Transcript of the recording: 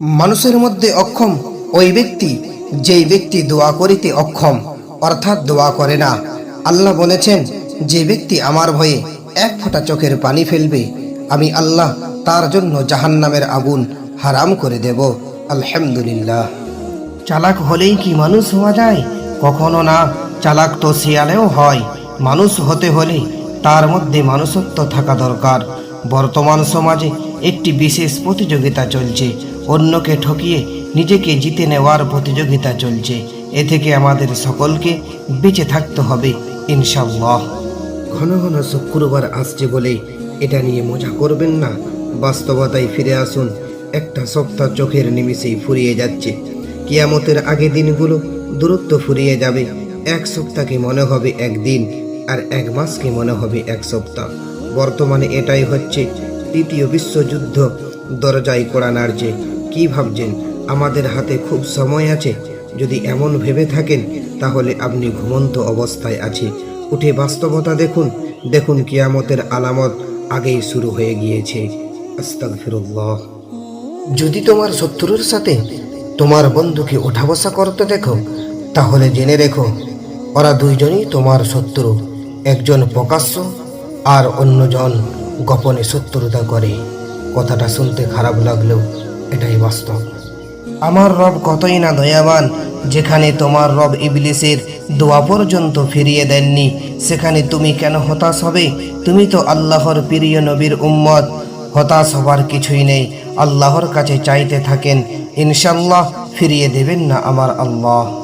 মানুষের মধ্যে অক্ষম ওই ব্যক্তি, যেই ব্যক্তি দোয়া করিতে অক্ষম, অর্থাৎ দোয়া করে না। আল্লাহ বলেছেন, যে ব্যক্তি আমার ভয়ে এক ফোঁটা চোখের পানি ফেলবে, আমি আল্লাহ তার জন্য জাহান্নামের আগুন হারাম করে দেব। আলহামদুলিল্লাহ। চালাক হলেই কি মানুষ হওয়া যায়? কখনো না, চালাক তো শিয়ালেও হয়। মানুষ হতে হলে তার মধ্যে মানুষত্ব থাকা দরকার। বর্তমান সমাজে একটি বিশেষ প্রতিযোগিতা চলছে। অন্যকে ঠকিয়ে নিজেকে জিতে নেওয়ার প্রতিযোগিতা চলছে। এ থেকে আমাদের সকলকে বেঁচে থাকতে হবে ইনশাল্লাহ ঘন ঘন শুক্রবার আসছে বলে এটা নিয়ে মজা করবেন না। বাস্তবতায় ফিরে আসুন, একটা সপ্তাহ চোখের নিমিষেই ফুরিয়ে যাচ্ছে। কিয়ামতের আগে দিনগুলো দূরত্ব ফুরিয়ে যাবে। এক সপ্তাহকে মনে হবে একদিন, আর এক মাসকে মনে হবে এক সপ্তাহ। বর্তমানে এটাই হচ্ছে তৃতীয় বিশ্বযুদ্ধ, দরজায় কড়া নাড়ছে। কি ভাবছেন? আমাদের হাতে খুব সময় আছে। যদি এমন ভেবে থাকেন, তাহলে আপনি ঘুমন্ত অবস্থায় আছে। উঠে বাস্তবতা দেখুন। দেখুন কিয়ামতের আলামত আগেই শুরু হয়ে গিয়েছে। যদি তোমার শত্রুর সাথে তোমার বন্ধুকে ওঠা বসা করতে দেখো, তাহলে জেনে রেখো, ওরা দুইজনই তোমার শত্রু। একজন প্রকাশ্য আর অন্যজন গোপনে শত্রুতা করে। কথাটা শুনতে খারাপ লাগলেও এটাই বাস্তব। আমার রব কতই না দয়াবান, যেখানে তোমার রব ইবলিসের দোয়া পর্যন্ত ফিরিয়ে দেননি, সেখানে তুমি কেন হতাশ হবে? তুমি তো আল্লাহর প্রিয় নবীর উম্মত, হতাশ হবার কিছুই নেই, আল্লাহর কাছে চাইতে থাকেন ইনশাল্লাহ ফিরিয়ে দেবেন না আমার আল্লাহ।